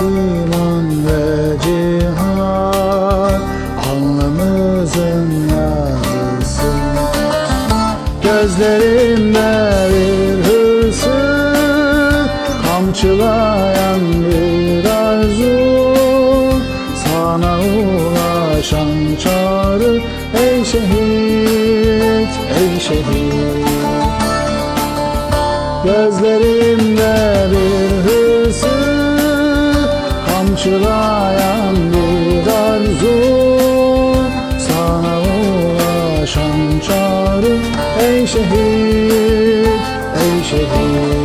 iman ve cihan Alnımızın yazısı Gözlerimde bir hırsı Kamçılayan bir arzu. Sana ulaşan çağrı Ey şehit, ey şehit. Gözlerimde bir Çımçılayan bir arzu Sana ulaşan çağrı Ey şehit, ey şehit.